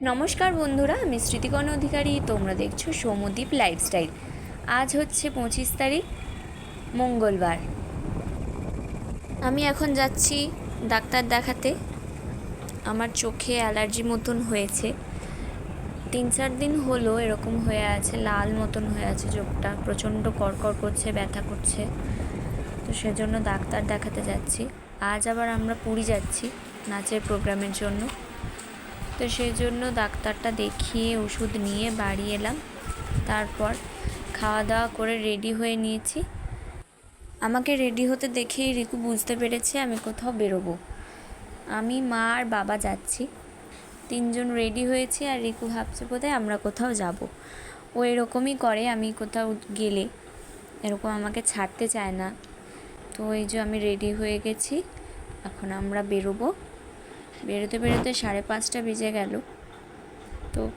নমস্কার বন্ধুরা, আমি স্মৃতিকণ অধিকারী, তোমরা দেখছ সৌমদ্বীপ লাইফস্টাইল আজ হচ্ছে পঁচিশ তারিখ, মঙ্গলবার। আমি এখন যাচ্ছি ডাক্তার দেখাতে। আমার চোখে অ্যালার্জি মতন হয়েছে। তিন চার দিন হলো এরকম হয়ে আছে, লাল মতন হয়ে আছে চোখটা। প্রচণ্ড কড়কড় করছে, ব্যথা করছে। তো সেজন্য ডাক্তার দেখাতে যাচ্ছি। আজ আবার আমরা পুরী যাচ্ছি নাচের প্রোগ্রামের জন্য। তো সেই জন্য ডাক্তারটা দেখিয়ে ওষুধ নিয়ে বাড়ি এলাম। তারপর খাওয়া দাওয়া করে রেডি হয়ে নিয়েছি। আমাকে রেডি হতে দেখেই রিকু বুঝতে পেরেছে আমি কোথাও বেরোবো। আমি মা আর বাবা যাচ্ছি। তিনজন রেডি হয়েছি আর রিকু ভাবছে বোধহয় আমরা কোথাও যাব। ও এরকমই করে আমি কোথাও গেলে। এরকম আমাকে ছাড়তে চায় না। তো এই যে আমি রেডি হয়ে গেছি। এখন আমরা বেরোবো। বেরোতে বেরোতে সাড়ে পাঁচটা বেজে গেল। তো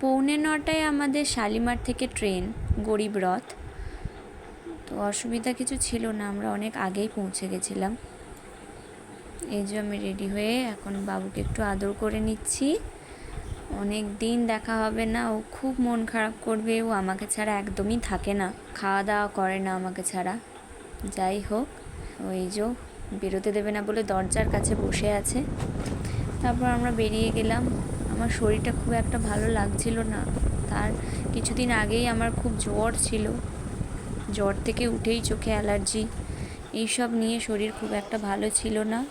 পৌনে নটায় আমাদের শালিমার থেকে ট্রেন, গরিব রথ। তো অসুবিধা কিছু ছিল না, আমরা অনেক আগেই পৌঁছে গেছিলাম। এই যে আমি রেডি হয়ে এখন বাবুকে একটু আদর করে নিচ্ছি। অনেক দিন দেখা হবে না, ও খুব মন খারাপ করবে, ও আমাকে ছাড়া একদমই থাকে না। খাওয়া দাওয়া করে না আমাকে ছাড়া। যাই হোক, ওই যে বেরোতে দেবে না বলে দরজার কাছে বসে আছে। তারপর আমরা বেরিয়ে গেলাম। আমার শরীরটা খুব একটা ভালো লাগছিল না। তার কিছুদিন আগেই আমার খুব জ্বর ছিল। জ্বর থেকে উঠেই চোখে অ্যালার্জি। এইসব নিয়ে শরীর খুব একটা ভালো ছিল না।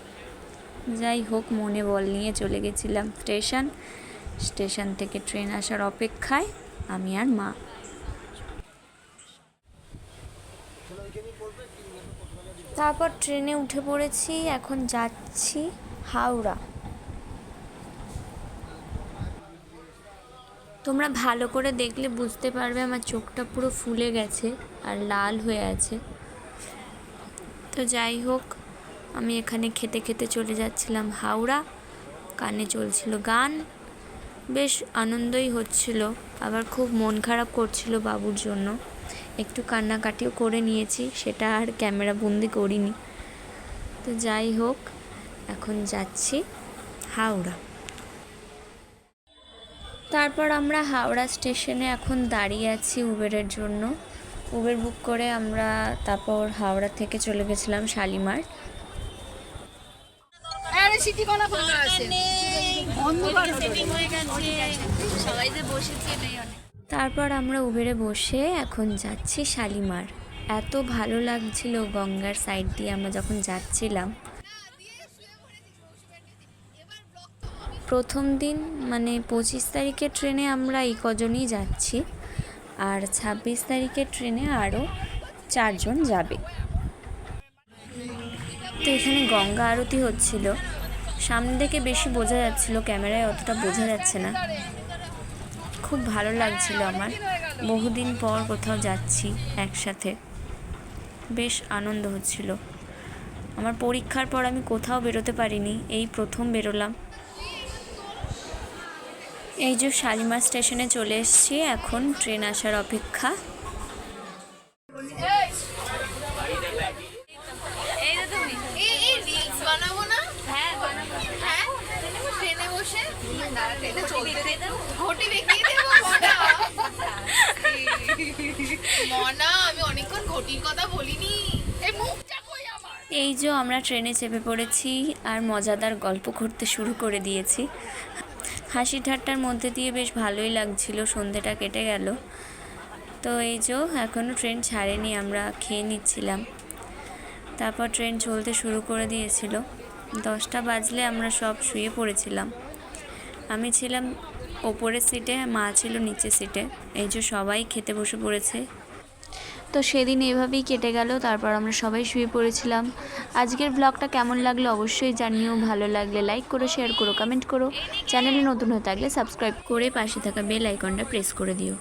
যাই হোক, মনে বল নিয়ে চলে গেছিলাম স্টেশন। স্টেশন থেকে ট্রেন আসার অপেক্ষায় আমি আর মা তারপর ট্রেনে উঠে পড়েছি, এখন যাচ্ছি হাওড়া। তোমরা ভালো করে দেখলে বুঝতে পারবে আমার চোখটা পুরো ফুলে গেছে আর লাল হয়ে আছে। তো যাই হোক, আমি এখানে খেতে খেতে চলে যাচ্ছিলাম হাওড়া। কানে চলছিল গান, বেশ আনন্দই হচ্ছিল, আবার খুব মন খারাপ করছিল বাবুর জন্য। একটু কান্নাকাটিও করে নিয়েছি সেটা আর ক্যামেরা বন্দি করিনি। তো যাই হোক এখন যাচ্ছি হাওড়া। তারপর আমরা হাওড়া স্টেশনে এখন দাঁড়িয়ে আছি উবেরের জন্য। উবের বুক করে আমরা তারপর হাওড়া থেকে চলে গেছিলাম শালিমার। সবাই যে বসেছে তারপর আমরা উবেরে বসে এখন যাচ্ছি শালিমার। এত ভালো লাগছিল গঙ্গার সাইড দিয়ে আমরা যখন যাচ্ছিলাম। প্রথম দিন মানে পঁচিশ তারিখের ট্রেনে আমরা এই কজনই যাচ্ছি। আর ছাব্বিশ তারিখের ট্রেনে আরও চারজন যাবে। তো এখানে গঙ্গা আরতি হচ্ছিল। সামনে থেকে বেশি বোঝা যাচ্ছিল, ক্যামেরায় অতটা বোঝা যাচ্ছে না। খুব ভালো লাগছিল আমার। বহুদিন পর কোথাও যাচ্ছি একসাথে। বেশ আনন্দ হচ্ছিল। আমার পরীক্ষার পর আমি কোথাও বেরোতে পারিনি এই প্রথম বেরোলাম। এই যে শালিমার স্টেশনে চলে এসেছি এখন ট্রেন আসার অপেক্ষা। এই এই রিলস বানাবো না? হ্যাঁ হ্যাঁ? ট্রেনে বসে? ঘটি এই যে আমরা ট্রেনে চেপে পড়েছি আর মজাদার গল্প করতে শুরু করে দিয়েছি। হাসি ঠাট্টার মধ্যে দিয়ে বেশ ভালোই লাগছিল, সন্ধেটা কেটে গেল। তো এই যে এখনও ট্রেন ছাড়েনি, আমরা খেয়ে নিচ্ছিলাম। তারপর ট্রেন চলতে শুরু করে দিয়েছিল। দশটা বাজলে আমরা সব শুয়ে পড়েছিলাম। আমি ছিলাম ওপরের সিটে, মা ছিল নিচের সিটে। এই যে সবাই খেতে বসে পড়েছে। তো সেদিন এভাবেই কেটে গেল, তারপর আমরা সবাই শুয়ে পড়েছিলাম। আজকের ব্লগটা কেমন লাগল অবশ্যই জানিও, ভালো লাগলে লাইক করো শেয়ার করো কমেন্ট করো। চ্যানেলে নতুন হয়ে থাকলে সাবস্ক্রাইব করে পাশে থাকা বেল আইকনটা প্রেস করে দিও।